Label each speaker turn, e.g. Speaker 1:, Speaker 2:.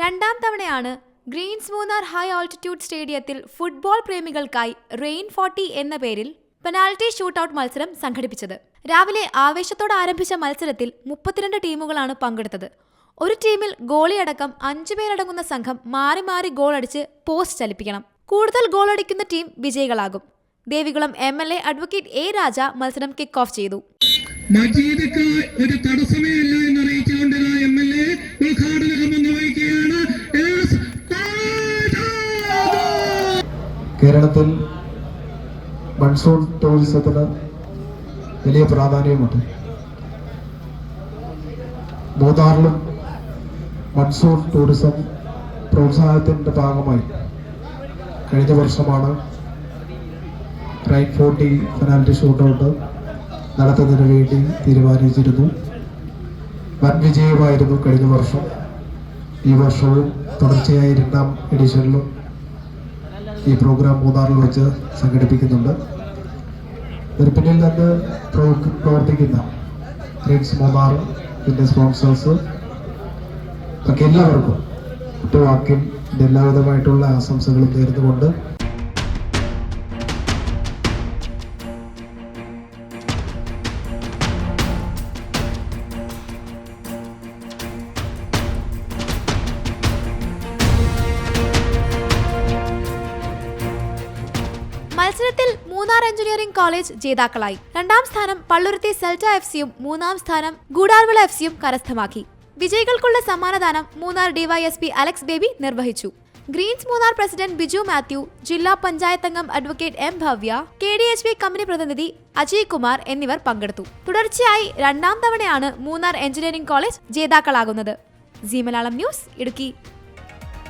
Speaker 1: രണ്ടാം തവണയാണ് Green's Munnar high altitude സ്റ്റേഡിയത്തിൽ ഫുട്ബോൾ പ്രേമികൾക്കായി റെയിൻ ഫോർട്ടി എന്ന പേരിൽ പെനാൽറ്റി ഷൂട്ടൌട്ട് മത്സരം സംഘടിപ്പിച്ചത്. രാവിലെ ആവേശത്തോടെ ആരംഭിച്ച മത്സരത്തിൽ മുപ്പത്തിരണ്ട് ടീമുകളാണ് പങ്കെടുത്തത്. ഒരു ടീമിൽ ഗോളിയടക്കം അഞ്ചു പേരടങ്ങുന്ന സംഘം മാറി മാറി ഗോളടിച്ച് പോസ്റ്റ് ചലിപ്പിക്കണം. കൂടുതൽ ഗോളടിക്കുന്ന team വിജയികളാകും. Devikulam M L A advocate A Raja മത്സരം കിക്ക് ഓഫ് ചെയ്തു.
Speaker 2: മജീദക്ക് ഒരു തടസ്സമേ അല്ല എന്ന് അറിയിച്ചുകൊണ്ട് എം എൽ എ ഉദ്ഘാടന കർമ്മം നിർവഹിക്കുകയാണ് എസ്.
Speaker 3: കേരളത്തിൽ മൺസൂൺ ടൂറിസത്തിന് വലിയ പ്രാധാന്യമുണ്ട്. മൂന്നാറിലും മൺസൂൺ ടൂറിസം പ്രോത്സാഹനത്തിന്റെ ഭാഗമായി കഴിഞ്ഞ വർഷമാണ് റൈൻ ഫോർട്ടി പെനാൽറ്റി ഷൂട്ടൗട്ട് നടത്തുന്നതിന് വേണ്ടി തീരുമാനിച്ചിരുന്നു. വൻ വിജയമായിരുന്നു കഴിഞ്ഞ വർഷം. ഈ വർഷവും തുടർച്ചയായി രണ്ടാം എഡിഷനിലും ഈ പ്രോഗ്രാം മൂന്നാറിൽ വെച്ച് സംഘടിപ്പിക്കുന്നുണ്ട്. വെറുപ്പിനിൽ നിന്ന് പ്രവ- പ്രവർത്തിക്കുന്ന ഗ്രീൻസ് മൂന്നാർ പിന്നെ സ്പോൺസേഴ്സ് ഒക്കെ എല്ലാവർക്കും ഒറ്റവാക്കിന്റെ എല്ലാവിധമായിട്ടുള്ള ആശംസകളും നേർന്നുകൊണ്ട്
Speaker 1: മത്സരത്തിൽ മൂന്നാർ എഞ്ചിനീയറിംഗ് കോളേജ് ജേതാക്കളായി. രണ്ടാം സ്ഥാനം പള്ളുരുത്തി സെൽറ്റ എഫ് സിയും മൂന്നാം സ്ഥാനം ഗൂഡാർവിള എഫ് സിയും കരസ്ഥമാക്കി. വിജയികൾക്കുള്ള സമ്മാനദാനം മൂന്നാർ ഡിവൈഎസ്പി അലക്സ് ബേബി നിർവഹിച്ചു. ഗ്രീൻസ് മൂന്നാർ പ്രസിഡന്റ് ബിജു മാത്യു ജില്ലാ പഞ്ചായത്ത് അംഗം advocate M Bhavya K D H P company പ്രതിനിധി അജയ് കുമാർ എന്നിവർ പങ്കെടുത്തു. തുടർച്ചയായി രണ്ടാം തവണയാണ് Munnar engineering college ജേതാക്കളാകുന്നത്. G news Idukki.